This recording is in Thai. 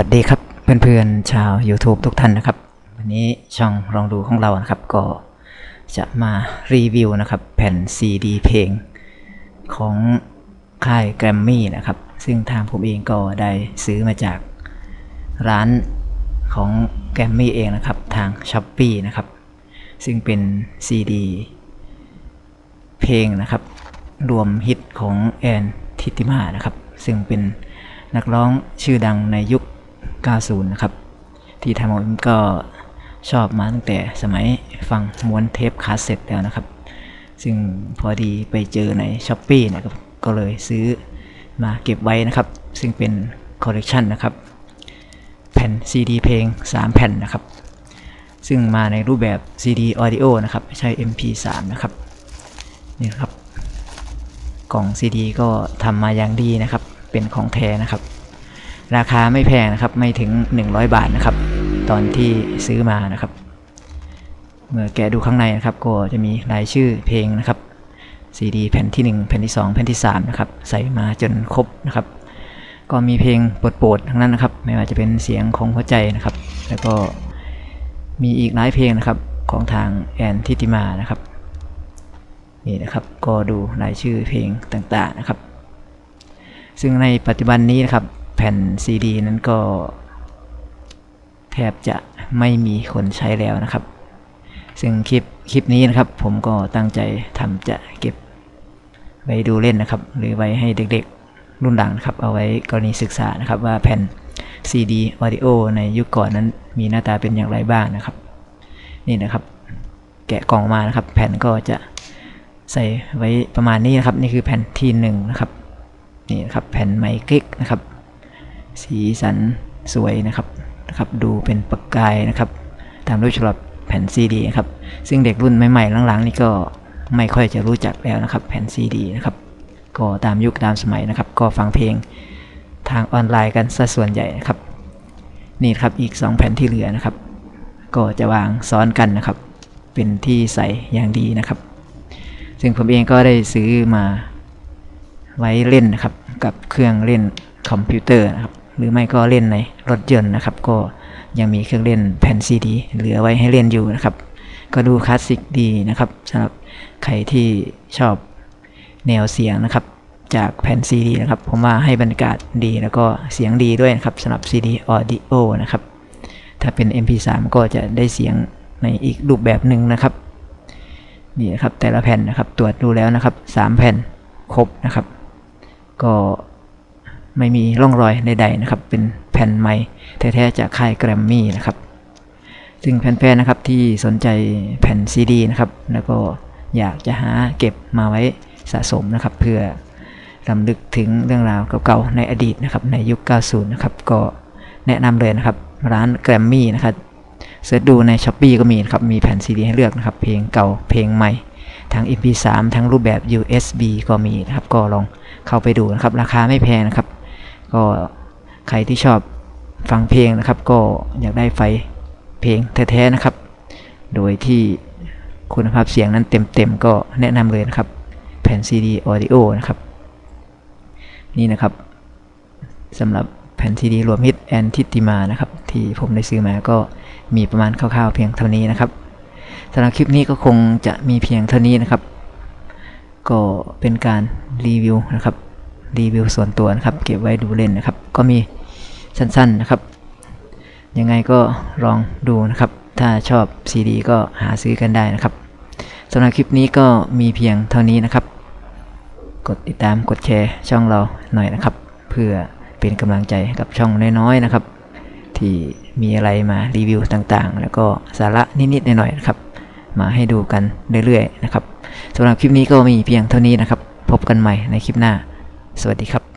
วัสดีครับเพื่อนๆชาว YouTube ทุกท่านนะครับ วันนี้ช่องลองดูของเรานะครับ ก็จะมารีวิวนะครับ แผ่น CD เพลงของค่ายแกรมมี่นะครับ ซึ่งทางผมเองก็ได้ซื้อมาจากร้านของแกรมมี่เองนะครับ ทาง s h อ p e e นะครับ ซึ่งเป็น CD เพลงนะครับ รวมฮิตของแอนทิติมานะครับ ซึ่งเป็นนักร้องชื่อดังในยุค 90 นะครับ ที่ทางผมก็ชอบมาตั้งแต่สมัยฟังม้วนเทปคาสเซ็ตแล้วนะครับ ซึ่งพอดีไปเจอใน s h อ p e e นะครับ ก็เลยซื้อมาเก็บไว้นะครับ ซึ่งเป็นคอลเลกชันนะครับ แผ่น CD เพลง 3 แผ่นนะครับ ซึ่งมาในรูปแบบ CD Audio นะครับ ไม่ใช่ MP3 นะครับ นี่ครับ กล่อง CD ก็ทำมาอย่างดีนะครับ เป็นของแท้นะครับ ราคาไม่แพงนะครับ ไม่ถึง 100 บาทนะครับ ตอนที่ซื้อมานะครับ เมื่อแกะดูข้างในนะครับ ก็จะมีรายชื่อเพลงนะครับ CD แผ่นที่ 1 แผ่นที่ 2 แผ่นที่3นะครับใส่มาจนครบนะครับ ก็มีเพลงโปรดๆทั้งนั้นนะครับ ไม่ว่าจะเป็นเสียงของหัวใจนะครับ แล้วก็มีอีกหลายเพลงนะครับของทางแอนทิติมานะครับนี่นะครับก็ดูรายชื่อเพลงต่างๆนะครับ ซึ่งในปัจจุบันนี้นะครับ แผ่นซีดีนั้นก็ แทบจะไม่มีคนใช้แล้วนะครับ ซึ่งคลิปคลิปนี้นะครับ ผมก็ตั้งใจทำจะเก็บไว้ดูเล่นนะครับ หรือไว้ให้เด็กๆ รุ่นหลังนะครับ เอาไว้กรณีศึกษานะครับ ว่าแผ่น CD Audio ในยุคก่อนนั้นมีหน้าตาเป็นอย่างไรบ้างนะครับ นี่นะครับ แกะกล่องมานะครับ แผ่นก็จะใส่ไว้ประมาณนี้นะครับ นี่คือแผ่นที่หนึ่งนะครับนี่นะครับแผ่นไมคลิกนะครับ สีสันสวยนะครับนะครับดูเป็นประกายนะครับตามรูปฉบับแผ่นซีดีนะครับซึ่งเด็กรุ่นใหม่ๆหลังๆ นี่ก็ไม่ค่อยจะรู้จักแล้วนะครับ แผ่นซีดีนะครับก็ตามยุคตามสมัยนะครับ ก็ฟังเพลงทางออนไลน์กันซะส่วนใหญ่นะครับ นี่ครับอีก 2 แผ่นที่เหลือนะครับ ก็จะวางซ้อนกันนะครับ เป็นที่ใส่อย่างดีนะครับ ซึ่งผมเองก็ได้ซื้อมาไว้เล่นนะครับ กับเครื่องเล่นคอมพิวเตอร์นะครับ หรือไม่ก็เล่นในรถยนต์นะครับ ก็ยังมีเครื่องเล่นแผ่นซีดีเหลือไว้ให้เล่นอยู่นะครับ ก็ดูคลาสสิกดีนะครับสำหรับใครที่ชอบแนวเสียงนะครับ จากแผ่นซีดีนะครับ ผมว่าให้บรรยากาศดีแล้วก็เสียงดีด้วยนะครับสำหรับ CD Audio นะครับ ถ้าเป็น MP3 ก็จะได้เสียงในอีกรูปแบบหนึ่งนะครับนี่นะครับแต่ละแผ่นนะครับตรวจดูแล้วนะครับ 3 แผ่นครบนะครับ ก็ ไม่มีร่องรอยใดๆนะครับ เป็นแผ่นใหม่แท้ๆจากค่ายแกรมมี่นะครับ ซึ่งแฟนๆนะครับที่สนใจแผ่นซีดีนะครับ แล้วก็อยากจะหาเก็บมาไว้สะสมนะครับ เพื่อรำลึกถึงเรื่องราวเก่าๆในอดีตนะครับ ในยุค 90 นะครับ ก็แนะนำเลยนะครับ ร้านแกรมมี่นะครับเสิร์ชดูใน s h อ p e e ก็มีนะครับ มีแผ่นซีดีให้เลือกนะครับ เพลงเก่า เพลงใหม่ ทั้ง MP3 ทั้งรูปแบบ USB ก็มีนะครับ ก็ลองเข้าไปดูนะครับ ราคาไม่แพงนะครับ ก็ใครที่ชอบฟังเพลงนะครับ ก็อยากได้ไฟเพลงแท้ๆนะครับ โดยที่คุณภาพเสียงนั้นเต็มๆก็แนะนำเลยนะครับ แผ่น CD Audio นะครับ นี่นะครับสำหรับแผ่นซีดีรวมฮิตแอนทิติมานะครับ ที่ผมได้ซื้อมาก็มีประมาณคร่าวๆเพียงเท่านี้นะครับสำหรับคลิปนี้ก็คงจะมีเพียงเท่านี้นะครับ ก็เป็นการรีวิวนะครับ รีวิวส่วนตัวนะครับ เก็บไว้ดูเล่นนะครับ ก็มีสั้นๆนะครับ ยังไงก็ลองดูนะครับ ถ้าชอบซีดีก็หาซื้อกันได้นะครับสำหรับคลิปนี้ก็มีเพียงเท่านี้นะครับ กดติดตามกดแชร์ช่องเราหน่อยนะครับ เพื่อเป็นกำลังใจให้กับช่องน้อยๆนะครับ ที่มีอะไรมารีวิวต่างๆ แล้วก็สาระนิดๆหน่อยๆนะครับ มาให้ดูกันเรื่อยๆนะครับสำหรับคลิปนี้ก็มีเพียงเท่านี้นะครับ พบกันใหม่ในคลิปหน้า สวัสดีครับ